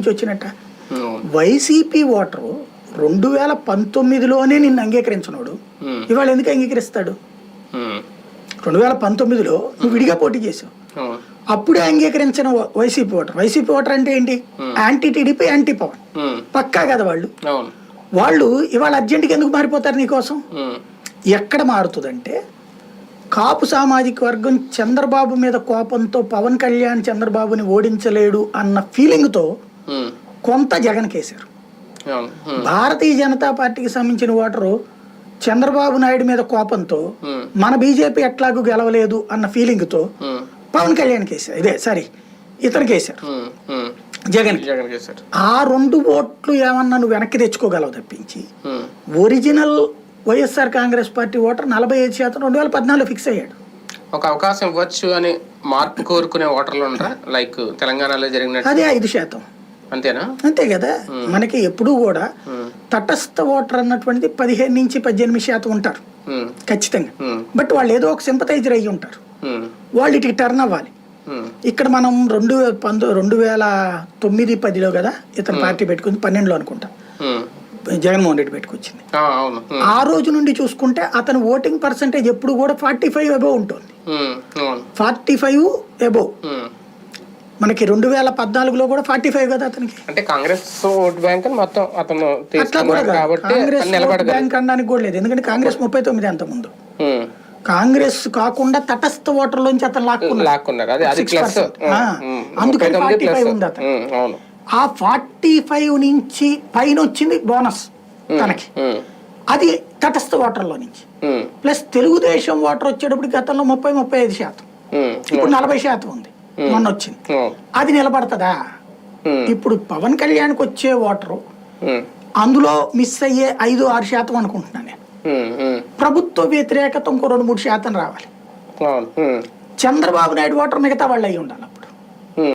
నుంచి వచ్చినట్ట. YCP voter రెండు వేల పంతొమ్మిదిలోనే నిన్ను అంగీకరించినోడు. ఇవాళ ఎందుకు అంగీకరిస్తాడు. రెండు వేల పంతొమ్మిదిలో నువ్వు విడిగా పోటీ చేసావు. అప్పుడే అంగీకరించిన వైసీపీ ఓటర్ వైసీపీ ఓటర్ అంటే ఏంటి యాంటీ టీడీపీ యాంటీ పవన్. పక్కా కదా వాళ్ళు వాళ్ళు ఇవాళ అర్జెంటుగా ఎందుకు మారిపోతారు నీకోసం. ఎక్కడ మారుతుందంటే కాపు సామాజిక వర్గం చంద్రబాబు మీద కోపంతో పవన్ కళ్యాణ్ చంద్రబాబుని ఓడించలేడు అన్న ఫీలింగ్తో. కొంత జగన్ కేసారు. భారతీయ జనతా పార్టీకి సంబంధించిన ఓటరు చంద్రబాబు నాయుడు మీద కోపంతో. మన బీజేపీ ఎట్లాగూ గెలవలేదు అన్న ఫీలింగ్తో ఉమ్. పవన్ కళ్యాణ్ కేసారు ఇదే సారీ ఉమ్. ఉమ్. జగన్ ఆ రెండు ఓట్లు ఏమన్నా నువ్వు వెనక్కి తెచ్చుకోగలవు తప్పించి. Original YSR Congress party voter నలభై ఐదు శాతం రెండు వేల పద్నాలుగు ఫిక్స్ అయ్యాడు ఒక అవకాశం ఇవ్వచ్చు అని మార్పు కోరుకునే ఓటర్లు ఉండరా లైక్ తెలంగాణలో జరిగినట్టు అదే ఐదు శాతం అంతేనా? అంతే కదా? మనకి ఎప్పుడూ కూడా. తటస్థ ఓటర్ అన్నటువంటిది పదిహేను నుంచి పద్దెనిమిది శాతం ఉంటారు. ఖచ్చితంగా. బట్ వాళ్ళు ఏదో ఒక సింపతైజర్ అయ్యి ఉంటారు. వాళ్ళు ఇటుకి టర్న్ అవ్వాలి. ఇక్కడ మనం రెండు పంతొ రెండు వేల తొమ్మిది పదిలో కదా ఇతను పార్టీ పెట్టుకుంది పన్నెండులో అనుకుంటా. జగన్మోహన్ రెడ్డి పెట్టుకొచ్చింది. ఆ, రోజు నుండి చూసుకుంటే అతను ఓటింగ్ పర్సంటేజ్ ఎప్పుడు కూడా ఫార్టీ ఫైవ్ అబోవ్ ఉంటుంది. Forty five above. మనకి రెండు వేల పద్నాలుగులో కూడా ఫార్టీ ఫైవ్ కదా అతనికి. అంటే కాంగ్రెస్ ఓట్ బ్యాంక్ మొత్తం అతను కాంగ్రెస్ నిలబడగలడు. బ్యాంక్ అనడానికి కూడా లేదు. ఎందుకంటే కాంగ్రెస్ ముప్పై తొమ్మిది అంత ముందు. కాంగ్రెస్ కాకుండా తటస్థ ఓటర్లోంచి అతను లాక్కున్నాడు. లాక్కున్నారు అదే అది 6%. ప్లస్ ఆ, అందుకని 45 ఉంది అతను. ఆ ఫార్టీ ఫైవ్ నుంచి పైన వచ్చింది బోనస్ తనకి. అది తటస్థ ఓటర్లో నుంచి. ప్లస్ తెలుగుదేశం ఓటర్ వచ్చేటప్పటికి గతంలో ముప్పై ముప్పై ఐదు శాతం. ఇప్పుడు నలభై శాతం ఉంది. మొన్న వచ్చింది అది నిలబడతదా. ఇప్పుడు పవన్ కళ్యాణ్కి వచ్చే ఓటరు. అందులో మిస్ అయ్యే ఐదు ఆరు శాతం అనుకుంటున్నాను నేను. ప్రభుత్వ వ్యతిరేకత ఇంకో రెండు మూడు శాతం రావాలి. చంద్రబాబు నాయుడు ఓటర్ మిగతా వాళ్ళు అయి ఉండాలి